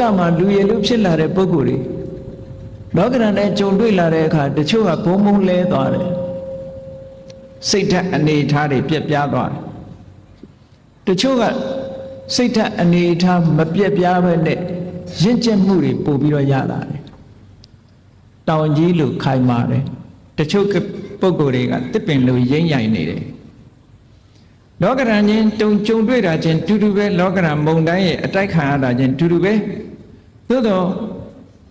ကမှာလူရည်လူဖြစ်လာတဲ့ပုဂ္ဂိုလ်တွေလောကရန်နဲ့ကြုံတွေ့လာတဲ့အခါတချို့ကဘုံဘုံလဲသွားတယ်စိတ်ဓာတ်အနေထားတွေပြက်ပြားသွားတယ်တချို့ကစိတ်ဓာတ်အနေထားမပြက်ပြားပဲနဲ့ရင့်ကျက်မှုတွေပို့ပြီးတော့ရလာတယ်တောင်ကြီးလိုခိုင်မာတယ်တချို့ကပုဂ္ဂိုလ်တွေကတစ်ပင်လိုရိမ့်ရိုင်နေတယ် လောကရန်ချင်းတုံကြုံတွေ့တာချင်းတူတူပဲလောကရန်မုံတိုင်းရဲ့အတိုက်ခံရတာချင်းတူတူပဲသို့တော့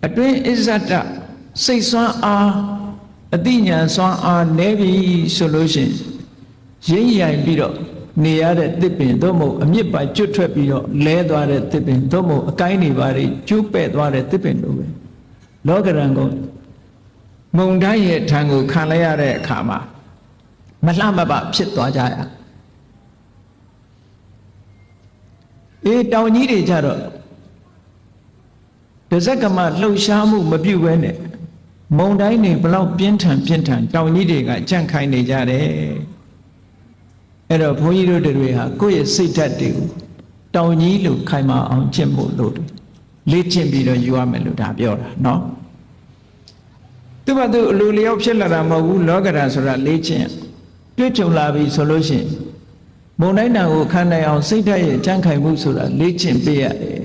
အတွင်းအစ္ဆဒစိတ်ဆွမ်းအားအတိညာဏ်ဆွမ်းအားနည်းပြီဆိုလို့ရှိရင်ရိမ့်ရိုင်ပြီးတော့နေရတဲ့တစ်ပင်သို့မဟုတ်အမြစ်ပါကျွတ်ထွက်ပြီးတော့လဲသွားတဲ့တစ်ပင်သို့မဟုတ်အကိုင်းတွေပါတွေကျိုးပဲ့သွားတဲ့တစ်ပင်လိုပဲလောကရန်ကမုံတိုင်းရဲ့ထံကိုခံလိုက်ရတဲ့အခါမှာမလှမပဖြစ်သွားကြရ အေးတောင်ကြီးတွေကြတော့တဇက်ကမလှုပ်ရှားမှုမပြုတ်ဘဲနဲ့မုံတိုင်းနေဘလောက်ပြင်းထန်ပြင်းထန်တောင်ကြီးတွေကကြန့်ခိုင်နေကြတယ်အဲ့တော့ဘုန်းကြီးတို့တွေဟာကိုယ့်ရဲ့စိတ်ဓာတ်တွေကိုတောင်ကြီးလိုခိုင်မာအောင်ကျင့်ဖို့လို့လေ့ကျင့်ပြီးတော့ယူရမယ်လို့ဒါပြောတာเนาะသူ့ဘာသူအလိုလျောက်ဖြစ်လာတာမဟုတ်ဘူးလောကဓာတ်ဆိုတာလေ့ကျင့်တွေ့ကြုံလာပြီဆိုလို့ရှိရင် မုံတိုင်းတန်ကိုခံနိုင်အောင်စိတ်ဓာတ်ရဲ့ကြန့်ခိုင်မှုဆိုတာလေ့ကျင့်ပေးရတယ်